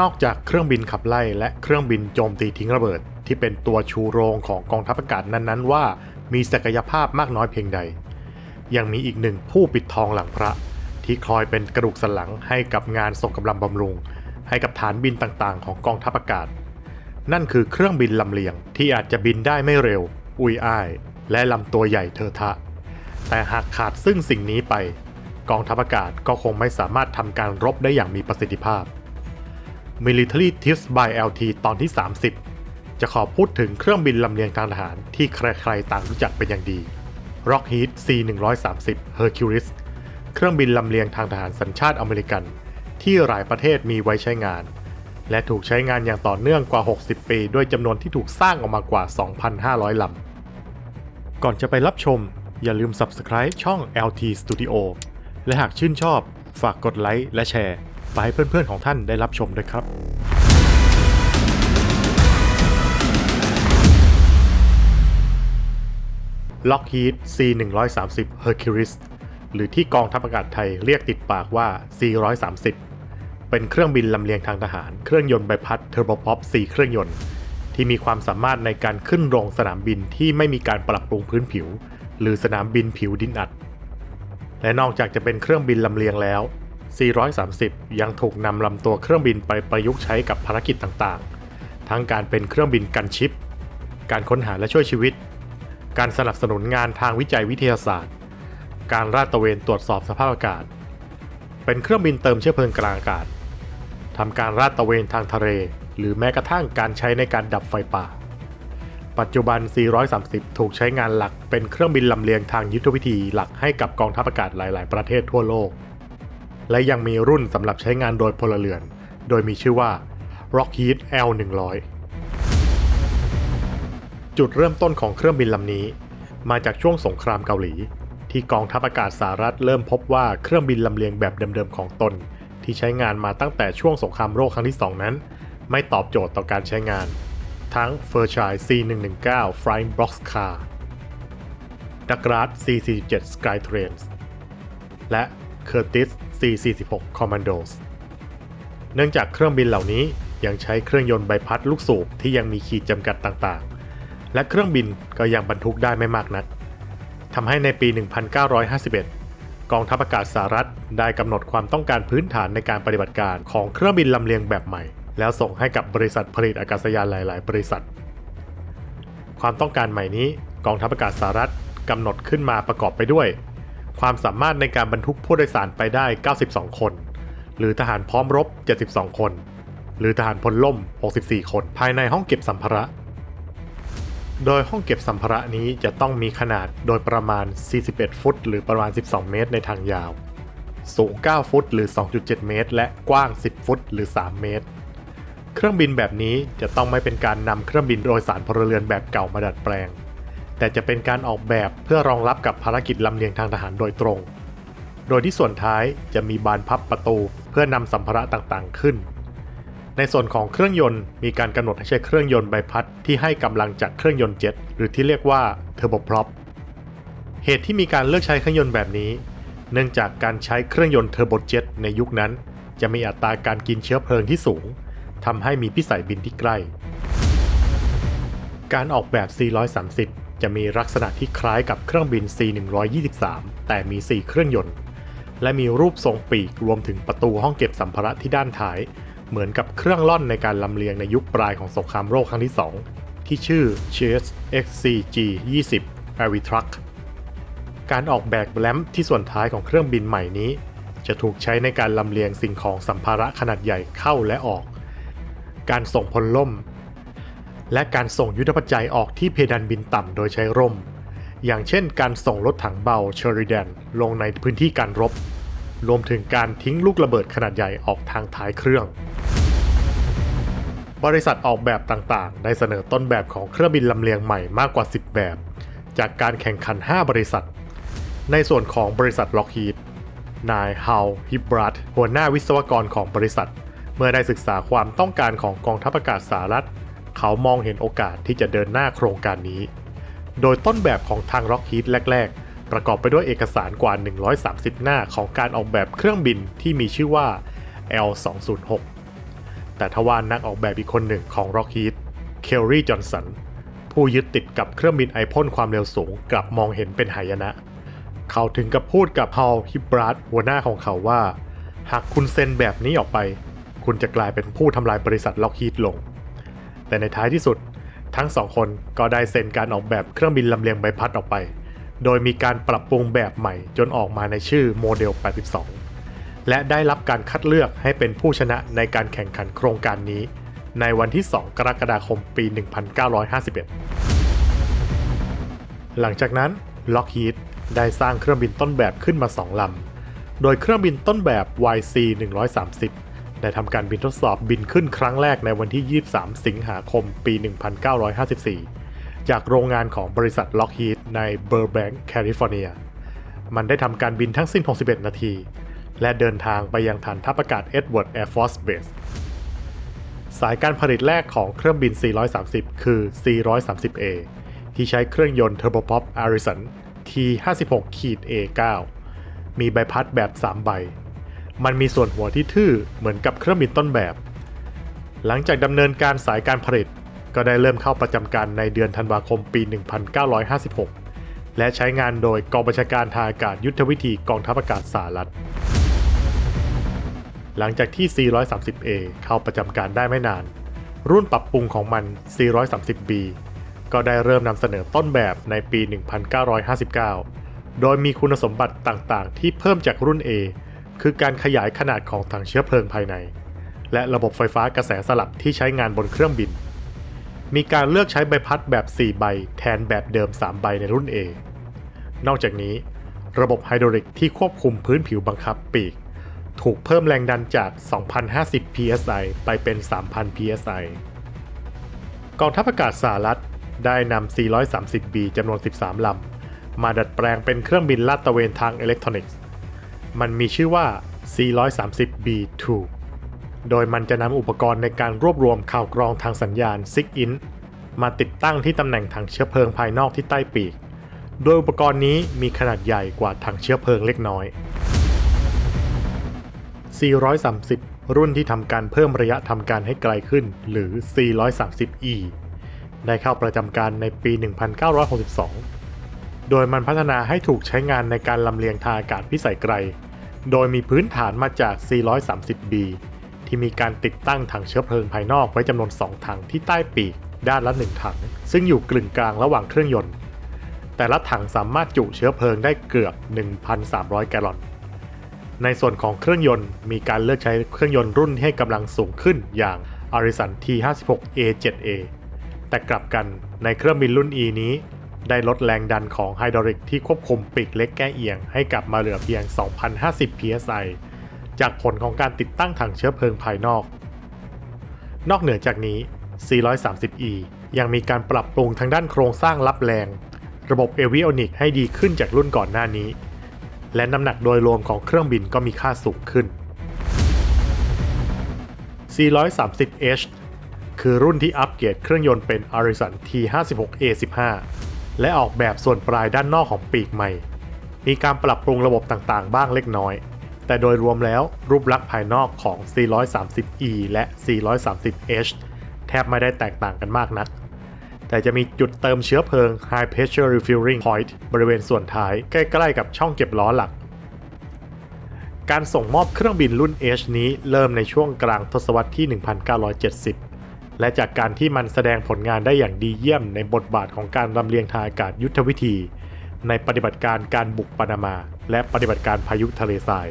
นอกจากเครื่องบินขับไล่และเครื่องบินโจมตีทิ้งระเบิด ที่เป็นตัวชูโรงของกองทัพอากาศนั้นๆ ว่ามีศักยภาพมากน้อยเพียงใด ยังมีอีกหนึ่งผู้ปิดทองหลังพระ ที่คอยเป็นกระดูกสันหลังให้กับงานส่งกำลังบำรุง ให้กับฐานบินต่างๆ ของกองทัพอากาศ นั่นคือเครื่องบินลำเลียงที่อาจจะบินได้ไม่เร็ว อุยอ้าย และลำตัวใหญ่เทอะทะ แต่หากขาดซึ่งสิ่งนี้ไป กองทัพอากาศก็คงไม่สามารถทำการรบได้อย่างมีประสิทธิภาพ Military Tips by LT ตอนที่ 30 จะขอพูดถึงเครื่องบินลำเลียงทางทหารที่ใครๆต่างรู้จักเป็นอย่างดี Lockheed C-130 Hercules เครื่องบินลำเลียงทางทหารสัญชาติอเมริกัน ที่หลายประเทศมีไว้ใช้งาน และถูกใช้งานอย่างต่อเนื่องกว่า 60 ปี ด้วยจำนวนที่ถูกสร้างออกมากว่า 2,500 ลำ ก่อนจะไปรับชม อย่าลืม Subscribe ช่อง LT Studio และหากชื่นชอบ ฝากกดไลค์และแชร์ ไปให้เพื่อนๆของท่านได้รับชมด้วยครับ Lockheed C-130 Hercules หรือที่กองทัพอากาศไทยเรียกติดปากว่า C-130 เป็นเครื่องบินลำเลียงทางทหาร เครื่องยนต์ใบพัดเทอร์โบพ็อป4เครื่องยนต์ ที่มีความสามารถในการขึ้นลงสนามบินที่ไม่มีการปรับปรุงพื้นผิว หรือสนามบินผิวดินอัด และนอกจากจะเป็นเครื่องบินลำเลียงแล้ว 430 ยังถูกนำลำตัวเครื่องบินไปประยุกต์ใช้กับภารกิจต่างๆ ทั้งการเป็นเครื่องบินกันชิป การค้นหาและช่วยชีวิต การสนับสนุนงานทางวิจัยวิทยาศาสตร์ การราดตระเวนตรวจสอบสภาพอากาศ เป็นเครื่องบินเติมเชื้อเพลิงกลางอากาศทำการราดตระเวนทางทะเล หรือแม้กระทั่งการใช้ในการดับไฟป่า ปัจจุบัน 430 ถูกใช้งานหลักเป็นเครื่องบินลำเลียงทางยุทธวิธีหลักให้กับกองทัพอากาศหลาย ๆ ประเทศทั่วโลก และยังมีรุ่นสำหรับใช้งานโดยพลเรือน โดยมีชื่อว่า Lockheed L100 จุดเริ่มต้นของเครื่องบินลำนี้ มาจากช่วงสงครามเกาหลี ที่กองทัพอากาศสหรัฐเริ่มพบว่าเครื่องบินลำเลียงแบบเดิมๆของตน ที่ใช้งานมาตั้งแต่ช่วงสงครามโลกครั้งที่ 2 นั้น ไม่ตอบโจทย์ต่อการใช้งาน ทั้ง f a i r c h i l d C119 Flying Boxcar Douglas C47 Skytrains และ Curtiss C46 Commandos เนื่องจากเครื่องบินเหล่านี้ยังใช้เครื่องยนต์ใบพัดลูกสูบที่ยังมีขีดจำกัดต่างๆ และเครื่องบินก็ยังบรรทุกได้ไม่มากนักทำให้ในปี 1951 กองทัพอากาศสหรัฐได้กำหนดความต้องการพื้นฐานในการปฏิบัติการของเครื่องบินลำเลียงแบบใหม่ แล้วส่งให้กับบริษัทผลิตอากาศยานหลาย ๆ บริษัท ความต้องการใหม่นี้กองทัพอากาศสหรัฐกำหนดขึ้นมาประกอบไปด้วย ความสามารถในการบรรทุกผู้โดยสารไปได้ 92 คน หรือทหารพร้อมรบ 72 คน หรือทหารพลล่ม 64 คน ภายในห้องเก็บสัมภาระ โดยห้องเก็บสัมภาระนี้จะต้องมีขนาดโดยประมาณ 41 ฟุต หรือประมาณ 12 เมตรในทางยาว สูง 9 ฟุต หรือ 2.7 เมตร และกว้าง 10 ฟุต หรือ 3 เมตร เครื่องบินแบบนี้จะต้องไม่เป็นการนำเครื่องบินโดยสารพลเรือนแบบเก่ามาดัดแปลง แต่จะเป็นการออกแบบเพื่อรองรับกับภารกิจลำเลียงทางทหารโดยตรง โดยที่ส่วนท้ายจะมีบานพับประตูเพื่อนำสัมภาระต่างๆขึ้น ในส่วนของเครื่องยนต์มีการกำหนดให้ใช้เครื่องยนต์ใบพัดที่ให้กำลังจากเครื่องยนต์เจ็ตหรือที่เรียกว่าเทอร์โบพร็อปเหตุที่มีการเลือกใช้เครื่องยนต์แบบนี้ เนื่องจากการใช้เครื่องยนต์เทอร์โบเจ็ตในยุคนั้น จะมีอัตราการกินเชื้อเพลิงที่สูงทำให้มีพิสัยบินที่ใกล้ การออกแบบ C130 จะมีลักษณะที่คล้ายกับเครื่องบิน C123 แต่มี 4 เครื่องยนต์ และมีรูปทรงปีกรวมถึงประตูห้องเก็บสัมภาระที่ด้านท้าย เหมือนกับเครื่องล่อนในการลำเลียงในยุคปลายของสงครามโลกครั้งที่ 2 ที่ชื่อ Chase XCG 20 a r i t r u c การออกแบบแรมที่ส่วนท้ายของเครื่องบินใหม่นี้ จะถูกใช้ในการลำเลียงสิ่งของสัมภาระขนาดใหญ่เข้าและออก การส่งพลล่ม และการส่งยุทธปัจจัยออกที่เพดานบินต่ำโดยใช้ร่ม อย่างเช่นการส่งรถถังเบาเชอริแดนลงในพื้นที่การรบ รวมถึงการทิ้งลูกระเบิดขนาดใหญ่ออกทางท้ายเครื่อง บริษัทออกแบบต่างๆ ได้เสนอต้นแบบของเครื่องบินลำเลียงใหม่มากกว่า 10 แบบ จากการแข่งขัน 5 บริษัท ในส่วนของบริษัทล็อกฮีดนายฮาวฮิบรัตหัวหน้าวิศวกรของบริษัท เมื่อได้ศึกษาความต้องการของกองทัพอากาศสหรัฐ เขามองเห็นโอกาสที่จะเดินหน้าโครงการนี้ โดยต้นแบบของทางล็อกฮีดแรก ๆ ประกอบไปด้วยเอกสารกว่า 130 หน้าของการออกแบบเครื่องบินที่มีชื่อว่า L206 แต่ทว่านักออกแบบอีกคนหนึ่งของ Lockheed เคลรี่จอห์นสันผู้ยึดติดกับเครื่องบินไอพ่นความเร็วสูงกลับมองเห็นเป็นหายนะ เขาถึงกับพูดกับฮอลฮิบรัตหัวหน้าของเขาว่า หากคุณเซ็นแบบนี้ออกไป คุณจะกลายเป็นผู้ทำลายบริษัทล็อกฮีดลง แต่ในท้ายที่สุด ทั้งสองคนก็ได้เซ็นการออกแบบเครื่องบินลำเลียงใบพัดออกไป โดยมีการปรับปรุงแบบใหม่จนออกมาในชื่อโมเดล 82 และได้รับการคัดเลือกให้เป็นผู้ชนะในการแข่งขันโครงการนี้ ในวันที่ 2 กรกฎาคมปี 1951 หลังจากนั้นล็อกฮีดได้สร้างเครื่องบินต้นแบบขึ้นมา 2 ลำ โดยเครื่องบินต้นแบบ YC 130 ได้ทำการบินทดสอบบินขึ้นครั้งแรกในวันที่ 23 สิงหาคมปี 1954 จากโรงงานของบริษัทล็อกฮีดในเบอร์แบงค์แคลิฟอร์เนีย มันได้ทำการบินทั้งสิ้น 61 นาที และเดินทางไปยังฐานทัพอากาศเอ็ดเวิร์ดแอร์ฟอร์สเบสสายการผลิตแรกของเครื่องบิน 430 คือ 430A ที่ใช้เครื่องยนต์ Turboprop Allison T56-A9 มีใบพัดแบบ 3 ใบ มันมีส่วนหัวที่ทื่อเหมือนกับเครื่องบินต้นแบบ หลังจากดำเนินการสายการผลิต ก็ได้เริ่มเข้าประจำการในเดือนธันวาคมปี 1956 และใช้งานโดยกองบัญชาการทางอากาศยุทธวิธีกองทัพอากาศสหรัฐ หลังจากที่ 430A เข้าประจำการได้ไม่นาน รุ่นปรับปรุงของมัน 430B ก็ได้เริ่มนำเสนอต้นแบบในปี 1959 โดยมีคุณสมบัติต่างๆ ที่เพิ่มจากรุ่น A คือการขยายขนาดของถังเชื้อเพลิงภายใน และระบบไฟฟ้ากระแสสลับที่ใช้งานบนเครื่องบิน มีการเลือกใช้ใบพัดแบบ 4 ใบแทนแบบเดิม 3 ใบในรุ่น A นอกจากนี้ ระบบไฮดรอลิกที่ควบคุมพื้นผิวบังคับปีก ถูกเพิ่มแรงดันจาก 2,050 psi ไปเป็น 3,000 psi กองทัพอากาศสหรัฐได้นำ 430B จำนวน 13 ลำ มาดัดแปลงเป็นเครื่องบินลาดตระเวนทางอิเล็กทรอนิกส์ มันมีชื่อว่า 430B2 โดยมันจะนำอุปกรณ์ในการรวบรวมข่าวกรองทางสัญญาณ SIGINT มาติดตั้งที่ตำแหน่งถังเชื้อเพลิงภายนอกที่ใต้ปีก โดยอุปกรณ์นี้มีขนาดใหญ่กว่าถังเชื้อเพลิงเล็กน้อย430 รุ่นที่ทำการเพิ่มระยะทำการให้ไกลขึ้น หรือ 430E ได้เข้าประจำการในปี 1962 โดยมันพัฒนาให้ถูกใช้งานในการลำเลียงทางอากาศพิสัยไกล โดยมีพื้นฐานมาจาก 430B ที่มีการติดตั้งถังเชื้อเพลิงภายนอกไว้จำนวน 2 ถังที่ใต้ปีก ด้านละ 1 ถัง ซึ่งอยู่กลึงกลางระหว่างเครื่องยนต์ แต่ละถังสามารถจุเชื้อเพลิงได้เกือบ 1,300 แกลลอน ในส่วนของเครื่องยนต์มีการเลือกใช้เครื่องยนต์รุ่นที่ให้กำลังสูงขึ้นอย่าง Arison T56A7A แต่กลับกันในเครื่องบินรุ่น E นี้ ได้ลดแรงดันของไฮดรอลิกที่ควบคุมปีกเล็กแก้เอียงให้กลับมาเหลือเพียง 2,050 psi จากผลของการติดตั้งถังเชื้อเพลิงภายนอก นอกเหนือจากนี้ 430E ยังมีการปรับปรุงทางด้านโครงสร้างรับแรง ระบบเอวิโอนิกให้ดีขึ้นจากรุ่นก่อนหน้านี้ และน้ำหนักโดยรวมของเครื่องบินก็มีค่าสูงขึ้น 430H คือรุ่นที่อัปเกรดเครื่องยนต์เป็น Arison T56A15 และออกแบบส่วนปลายด้านนอกของปีกใหม่ มีการปรับปรุงระบบต่างๆ บ้างเล็กน้อย แต่โดยรวมแล้วรูปลักษณ์ภายนอกของ 430E และ 430H แทบไม่ได้แตกต่างกันมากนัก แต่จะมีจุดเติมเชื้อเพลิง High Pressure Refueling Point บริเวณส่วนท้ายใกล้ๆกับช่องเก็บล้อหลัก การส่งมอบเครื่องบินรุ่น H นี้เริ่มในช่วงกลางทศวรรษที่ 1970 และจากการที่มันแสดงผลงานได้อย่างดีเยี่ยมในบทบาทของการลำเลียงทางอากาศยุทธวิธี ในปฏิบัติการการบุกปานามา และปฏิบัติการพายุทะเลทราย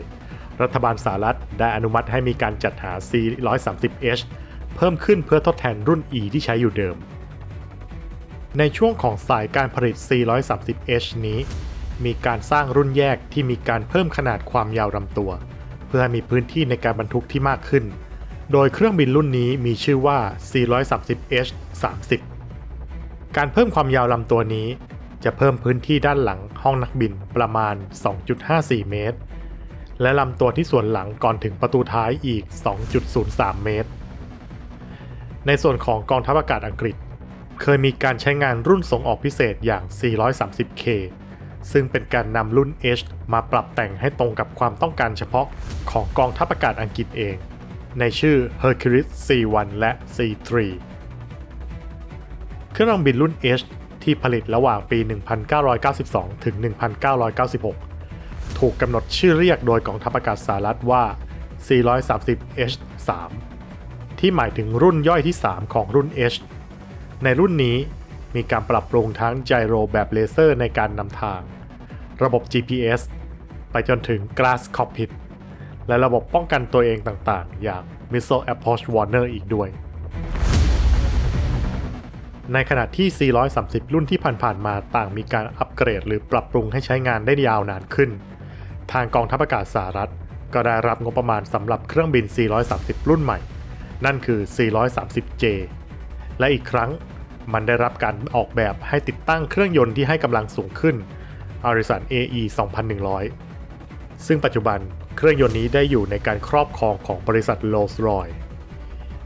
รัฐบาลสหรัฐได้อนุมัติให้มีการจัดหา C-130H เพิ่มขึ้นเพื่อทดแทนรุ่น E ที่ใช้อยู่เดิม ในช่วงของสายการผลิต C-130H นี้ มีการสร้างรุ่นแยกที่มีการเพิ่มขนาดความยาวลำตัว เพื่อให้มีพื้นที่ในการบรรทุกที่มากขึ้น โดยเครื่องบินรุ่นนี้มีชื่อว่า 430H 30 การเพิ่มความยาวลำตัวนี้ จะเพิ่มพื้นที่ด้านหลังห้องนักบินประมาณ 2.54 เมตร และลำตัวที่ส่วนหลังก่อนถึงประตูท้ายอีก 2.03 เมตร ในส่วนของกองทัพอากาศอังกฤษ เคยมีการใช้งานรุ่นส่งออกพิเศษอย่าง 430K ซึ่งเป็นการนำรุ่น H มาปรับแต่งให้ตรงกับความต้องการเฉพาะของกองทัพอากาศอังกฤษเอง ในชื่อ Hercules C1 และ C3 เครื่องบินรุ่น H ที่ผลิตระหว่างปี 1992 ถึง 1996 ถูกกำหนดชื่อเรียกโดยกองทัพอากาศสหรัฐว่า 430 H3 ที่หมายถึงรุ่นย่อยที่ 3 ของรุ่น H ในรุ่นนี้มีการปรับปรุงทั้งไจโรแบบเลเซอร์ในการนำทาง ระบบ GPS ไปจนถึง Glass Cockpit และระบบป้องกันตัวเองต่างๆ อย่าง Missile Approach Warner อีกด้วย ในขณะที่ 430 รุ่นที่ผ่านๆมาต่างมีการอัปเกรดหรือปรับปรุงให้ใช้งานได้ยาวนานขึ้น ทางกองทัพอากาศสหรัฐ ก็ได้รับงบประมาณสำหรับเครื่องบิน 430 รุ่นใหม่ นั่นคือ 430J และอีกครั้งมันได้รับการออกแบบให้ติดตั้งเครื่องยนต์ที่ให้กำลังสูงขึ้น Arisan AE 2100 ซึ่งปัจจุบัน เครื่องยนต์นี้ได้อยู่ในการครอบครองของบริษัท Rolls-Royce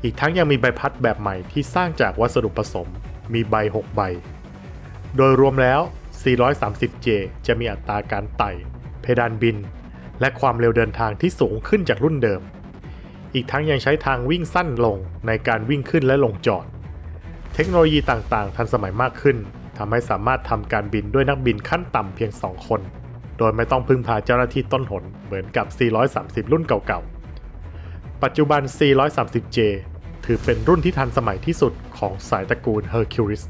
อีกทั้งยังมีใบพัดแบบใหม่ที่สร้างจากวัสดุผสม มีใบ 6 ใบ โดยรวมแล้ว 430J จะมีอัตราการไต่ เพดานบิน และความเร็วเดินทางที่สูงขึ้นจากรุ่นเดิม อีกทั้งยังใช้ทางวิ่งสั้นลงในการวิ่งขึ้นและลงจอด เทคโนโลยีต่างๆ ทันสมัยมากขึ้นทำให้สามารถทำการบินด้วยนักบินขั้นต่ำเพียง 2 คน โดยไม่ต้องพึ่งพาเจ้าหน้าที่ต้นหนเหมือนกับ 430 รุ่นเก่าๆ ปัจจุบัน 430J ถือเป็นรุ่นที่ทันสมัยที่สุดของสายตระกูล Hercules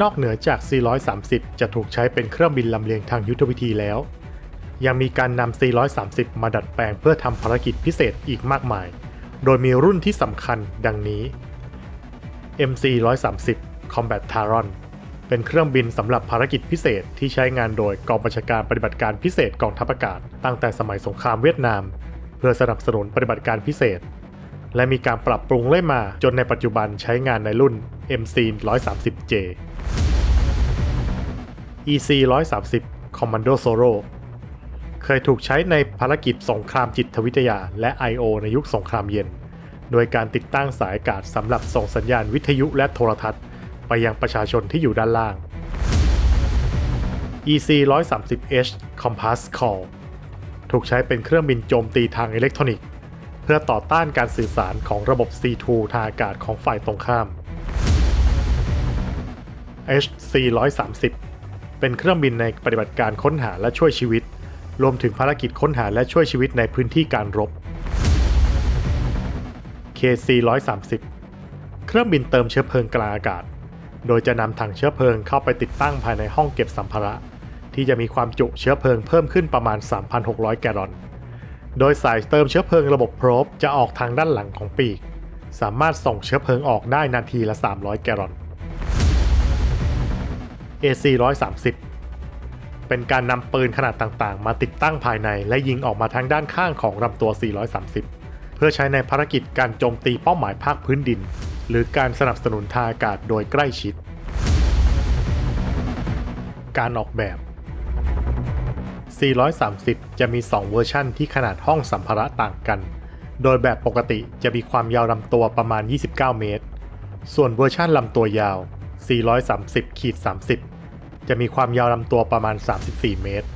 นอกเหนือจาก 430 จะถูกใช้เป็นเครื่องบินลำเลียงทางยุทธวิธีแล้ว ยังมีการนำ 430 มาดัดแปลงเพื่อทำภารกิจพิเศษอีกมากมาย โดยมีรุ่นที่สำคัญดังนี้ MC 130 Combat Taron เป็นเครื่องบินสำหรับภารกิจพิเศษที่ใช้งานโดยกองบัญชาการปฏิบัติการพิเศษกองทัพอากาศ ตั้งแต่สมัยสงครามเวียดนาม เพื่อสนับสนุนปฏิบัติการพิเศษ และมีการปรับปรุงเรื่อยมาจนในปัจจุบันใช้งานในรุ่น MC 130J EC 130 Commando Zoro เคยถูกใช้ในภารกิจสงครามจิตวิทยาและ I.O. ในยุคสงครามเย็น โดยการติดตั้งสายอากาศสำหรับส่งสัญญาณวิทยุและโทรทัศน์ ไปยังประชาชนที่อยู่ด้านล่าง EC 130H Compass Call ถูกใช้เป็นเครื่องบินโจมตีทางอิเล็กทรอนิกส์ เพื่อต่อต้านการสื่อสารของระบบ C2 ทางอากาศของฝ่ายตรงข้าม HC 130เป็นเครื่องบินในปฏิบัติการค้นหาและช่วยชีวิต รวมถึงภารกิจค้นหาและช่วยชีวิตในพื้นที่การรบ KC 130เครื่องบินเติมเชื้อเพลิงกลางอากาศ โดยจะนำถังเชื้อเพลิงเข้าไปติดตั้งภายในห้องเก็บสัมภาระ ที่จะมีความจุเชื้อเพลิงเพิ่มขึ้นประมาณ 3,600 แกลลอน โดยสายเติมเชื้อเพลิงระบบโพรบจะออกทางด้านหลังของปีก สามารถส่งเชื้อเพลิงออกได้นาทีละ 300 แกลลอน AC 130เป็นการนำปืนขนาดต่างๆ มาติดตั้งภายในและยิงออกมาทางด้านข้างของลำตัว 430 เพื่อใช้ในภารกิจการโจมตีเป้าหมายภาคพื้นดิน หรือการสนับสนุนทางอากาศโดยใกล้ชิด การออกแบบ 430 จะมี 2 เวอร์ชั่นที่ขนาดห้องสัมภาระต่างกัน โดยแบบปกติจะมีความยาวลำตัวประมาณ 29 เมตร ส่วนเวอร์ชั่นลำตัวยาว 430ขีด30 จะมีความยาวลำตัวประมาณ 34 เมตร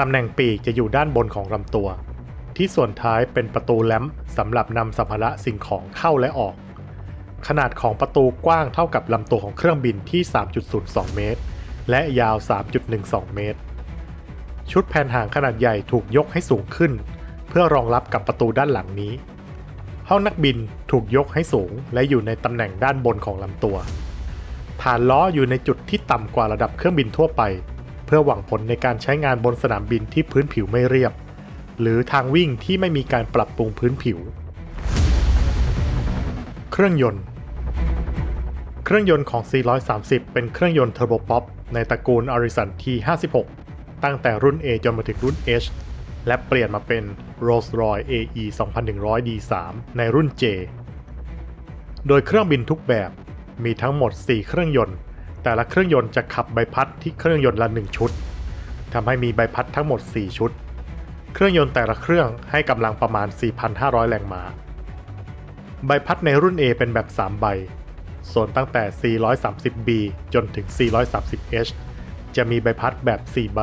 ตำแหน่งปีกจะอยู่ด้านบนของลำตัว ที่ส่วนท้ายเป็นประตูแลมสำหรับนำสัมภาระสิ่งของเข้าและออก ขนาดของประตูกว้างเท่ากับลำตัวของเครื่องบินที่ 3.02 เมตร และยาว 3.12 เมตร ชุดแผ่นหางขนาดใหญ่ถูกยกให้สูงขึ้น เพื่อรองรับกับประตูด้านหลังนี้ ห้องนักบินถูกยกให้สูงและอยู่ในตำแหน่งด้านบนของลำตัว ฐานล้ออยู่ในจุดที่ต่ำกว่าระดับเครื่องบินทั่วไป เพื่อหวังผลในการใช้งานบนสนามบินที่พื้นผิวไม่เรียบ หรือทางวิ่งที่ไม่มีการปรับปรุงพื้นผิว เครื่องยนต์ เครื่องยนต์ของ430 เป็นเครื่องยนต์เทอร์โบพ็อปในตระกูล Arisan T56 ตั้งแต่รุ่น A จนมาถึงรุ่น H และเปลี่ยนมาเป็น Rolls-Royce AE 2100 D3 ในรุ่น J โดยเครื่องบินทุกแบบมีทั้งหมด 4 เครื่องยนต์ แต่ละเครื่องยนต์จะขับใบพัดที่เครื่องยนต์ละ 1 ชุดทำให้มีใบพัดทั้งหมด 4 ชุด เครื่องยนต์แต่ละเครื่องให้กำลังประมาณ 4,500 แรงม้า ใบพัดในรุ่น A เป็นแบบ 3 ใบ ส่วนตั้งแต่ 430B จนถึง 430H จะมีใบพัดแบบ 4 ใบ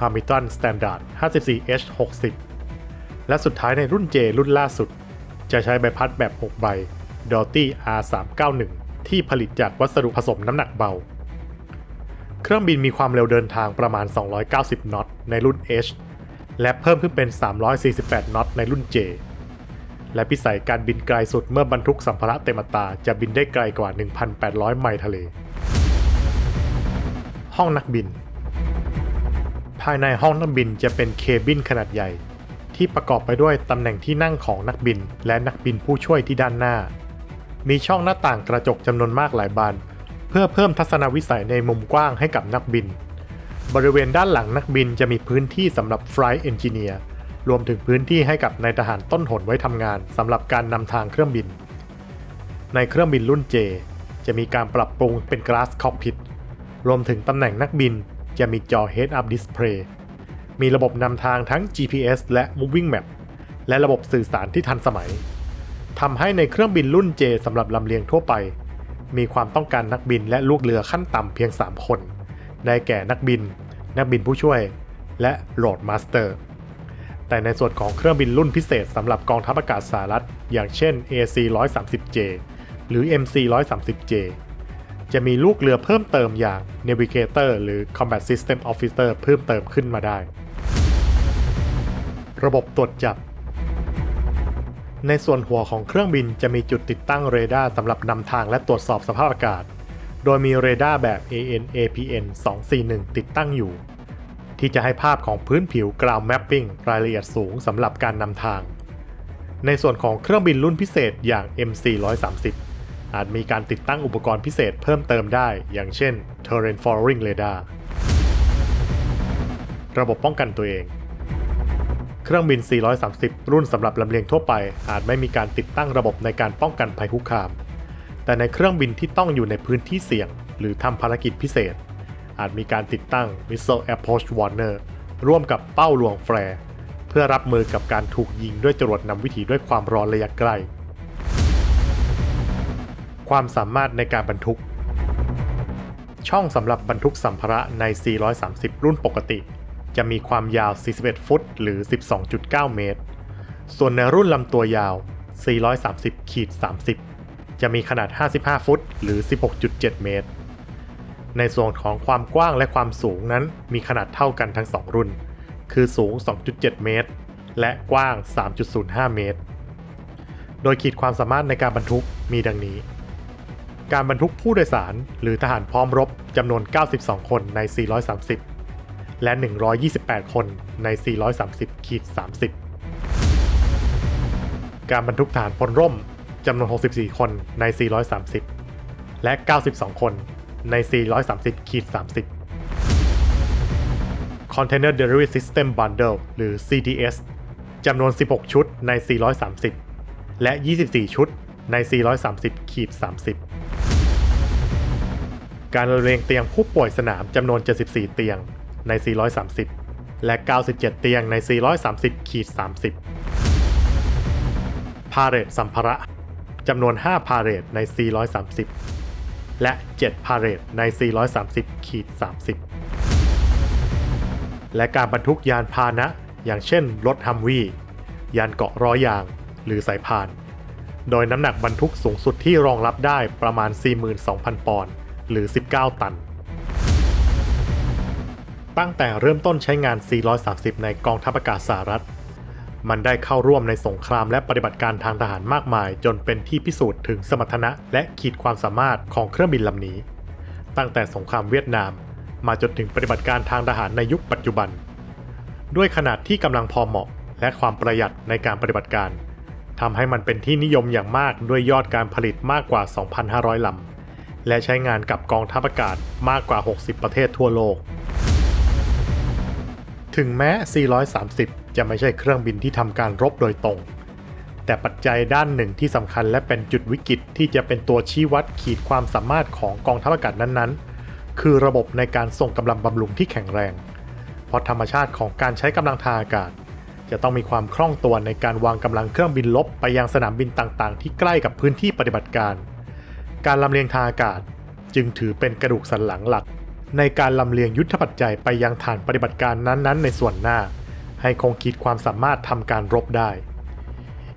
Hamilton Standard 54H 60 และสุดท้ายในรุ่น J รุ่นล่าสุด จะใช้ใบพัดแบบ 6 ใบ d o t y R391 ที่ผลิตจากวัสดุผสมน้ำหนักเบา เครื่องบินมีความเร็วเดินทางประมาณ 290นอตในรุ่น H และเพิ่มขึ้นเป็น 348นอตในรุ่น J และพิสัยการบินไกลสุดเมื่อบรรทุกสัมภาระเต็มอัตราจะบินได้ไกลกว่า 1,800 ไมล์ทะเล ห้องนักบิน ภายในห้องนักบินจะเป็นเคบินขนาดใหญ่ ที่ประกอบไปด้วยตำแหน่งที่นั่งของนักบิน และนักบินผู้ช่วยที่ด้านหน้า มีช่องหน้าต่างกระจกจำนวนมากหลายบาน เพื่อเพิ่มทัศนวิสัยในมุมกว้างให้กับนักบิน บริเวณด้านหลังนักบินจะมีพื้นที่สำหรับ Flight Engineer ร รวมถึงพื้นที่ให้กับนายทหารต้นหนไว้ทำงานสำหรับการนำทางเครื่องบิน ในเครื่องบินรุ่น J จะมีการปรับปรุงเป็น Glass Cockpit รวมถึงตำแหน่งนักบินจะมีจอ Head Up Display มีระบบนำทางทั้ง GPS และ Moving Map และระบบสื่อสารที่ทันสมัยทำให้ในเครื่องบินรุ่น J สำหรับลำเลียงทั่วไป มีความต้องการนักบินและลูกเรือขั้นต่ำเพียง 3 คน ได้แก่นักบิน นักบินผู้ช่วย และโหลดมาสเตอร์ แต่ในส่วนของเครื่องบินรุ่นพิเศษสำหรับกองทัพอากาศสหรัฐ อย่างเช่น AC 130J หรือ MC 130J จะมีลูกเรือเพิ่มเติมอย่าง Navigator หรือ Combat System Officer เพิ่มเติมขึ้นมาได้ ระบบตรวจจับ ในส่วนหัวของเครื่องบินจะมีจุดติดตั้งเรดาร์สำหรับนำทางและตรวจสอบสภาพอากาศ โดยมีเรดาร์แบบ AN/APN 241 ติดตั้งอยู่ ที่จะให้ภาพของพื้นผิว ground mapping รายละเอียดสูงสำหรับการนำทาง ในส่วนของเครื่องบินรุ่นพิเศษอย่าง MC 130 อาจมีการติดตั้งอุปกรณ์พิเศษเพิ่มเติมได้ อย่างเช่น Terrain Following Radar ระบบป้องกันตัวเอง เครื่องบิน 430 รุ่นสำหรับลำเลียงทั่วไป อาจไม่มีการติดตั้งระบบในการป้องกันภัยคุกคาม แต่ในเครื่องบินที่ต้องอยู่ในพื้นที่เสี่ยง หรือทำภารกิจพิเศษ อาจมีการติดตั้ง Missile Approach Warner ร่วมกับเป้าลวงแฟร์เพื่อรับมือกับการถูกยิงด้วยจรวดนำวิถีด้วยความร้อนระยะใกล้ความสามารถในการบรรทุก ช่องสำหรับบรรทุกสัมภาระใน 430 รุ่นปกติ จะมีความยาว 41 ฟุต หรือ 12.9 เมตร ส่วนในรุ่นลำตัวยาว 430-30 จะมีขนาด 55 ฟุต หรือ 16.7 เมตร ในส่วนของความกว้างและความสูงนั้นมีขนาดเท่ากันทั้ง 2 รุ่น คือสูง 2.7 เมตร และกว้าง 3.05 เมตร โดยขีดความสามารถในการบรรทุกมีดังนี้ การบรรทุกผู้โดยสารหรือทหารพร้อมรบจำนวน 92 คนใน 430 และ 128 คนใน 430ขีด30 การบรรทุกทหารพลร่มจำนวน 64 คนใน 430 และ 92 คน ใน 430ขีด30 Container Delivery System Bundle หรือ CDS จำนวน 16 ชุดใน 430 และ 24 ชุดใน 430ขีด30 การระเรียงเตียงผู้ป่วยสนามจำนวน 74 เตียงใน 430 และ 97 เตียงใน 430ขีด30 พาเรตสัมภาระจำนวน 5 พาเรตใน 430 และ 7 พาเรตใน 430ขีด30 และการบรรทุกยานพาหนะ อย่างเช่นรถฮัมวียานเกาะร้อยยาง หรือสายพาน โดยน้ำหนักบรรทุกสูงสุดที่รองรับได้ประมาณ 42,000 ปอนด์หรือ 19 ตัน ตั้งแต่เริ่มต้นใช้งาน 430 ในกองทัพอากาศสหรัฐ มันได้เข้าร่วมในสงครามและปฏิบัติการทางทหารมากมาย จนเป็นที่พิสูจน์ถึงสมรรถนะและขีดความสามารถของเครื่องบินลำนี้ ตั้งแต่สงครามเวียดนาม มาจนถึงปฏิบัติการทางทหารในยุคปัจจุบัน ด้วยขนาดที่กำลังพอเหมาะ และความประหยัดในการปฏิบัติการทำให้มันเป็นที่นิยมอย่างมากด้วยยอดการผลิตมากกว่า 2,500 ลำ และใช้งานกับกองทัพอากาศมากกว่า 60 ประเทศทั่วโลก ถึงแม้ 430 จะไม่ใช่เครื่องบินที่ทำการรบโดยตรง แต่ปัจจัยด้านหนึ่งที่สำคัญและเป็นจุดวิกฤตที่จะเป็นตัวชี้วัดขีดความสามารถของกองทัพอากาศนั้นๆ คือระบบในการส่งกำลังบำรุงที่แข็งแรง เพราะธรรมชาติของการใช้กำลังทางอากาศ จะต้องมีความคล่องตัวในการวางกำลังเครื่องบินลบไปยังสนามบินต่างๆ ที่ใกล้กับพื้นที่ปฏิบัติการ การลำเลียงทางอากาศจึงถือเป็นกระดูกสันหลังหลัก ในการลำเลียงยุทธปัจจัยไปยังฐานปฏิบัติการนั้นๆ ในส่วนหน้า ให้คงขีดความสามารถทำการรบได้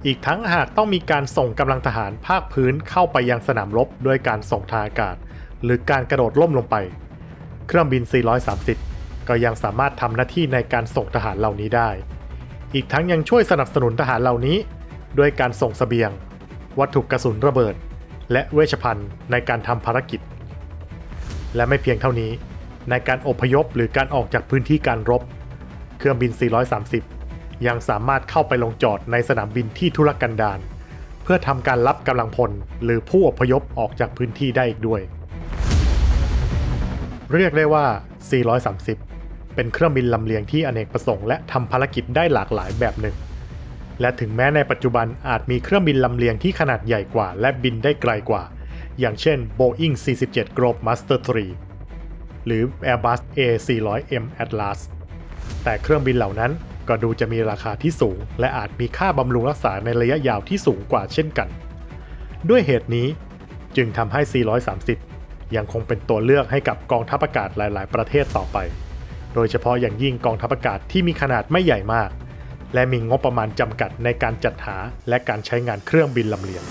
อีกทั้งหากต้องมีการส่งกำลังทหารภาคพื้นเข้าไปยังสนามรบด้วยการส่งทางอากาศ หรือการกระโดดล่มลงไป เครื่องบิน 430 ก็ยังสามารถทำหน้าที่ในการส่งทหารเหล่านี้ได้ อีกทั้งยังช่วยสนับสนุนทหารเหล่านี้ ด้วยการส่งเสบียง วัตถุกระสุนระเบิด และเวชภัณฑ์ในการทำภารกิจ และไม่เพียงเท่านี้ ในการอพยพหรือการออกจากพื้นที่การรบ เครื่องบิน 430 ยังสามารถเข้าไปลงจอดในสนามบินที่ทุรกันดารเพื่อทำการรับกำลังพลหรือผู้อพยพออกจากพื้นที่ได้อีกด้วย เรียกได้ว่า 430 เป็นเครื่องบินลำเลียงที่อเนกประสงค์และทำภารกิจได้หลากหลายแบบหนึ่ง และถึงแม้ในปัจจุบันอาจมีเครื่องบินลำเลียงที่ขนาดใหญ่กว่า และบินได้ไกลกว่า อย่างเช่น Boeing 47 Globe Master 3 หรือ Airbus A400M Atlas แต่เครื่องบินเหล่านั้นก็ดูจะมีราคาที่สูง และอาจมีค่าบำรุงรักษาในระยะยาวที่สูงกว่าเช่นกัน ด้วยเหตุนี้จึงทำให้ 430 ยังคงเป็นตัวเลือกให้กับกองทัพอากาศหลาย ๆ ประเทศต่อไป โดยเฉพาะอย่างยิ่งกองทัพอากาศที่มีขนาดไม่ใหญ่มาก และมีงบประมาณจำกัดในการจัดหาและการใช้งานเครื่องบินลำเลียง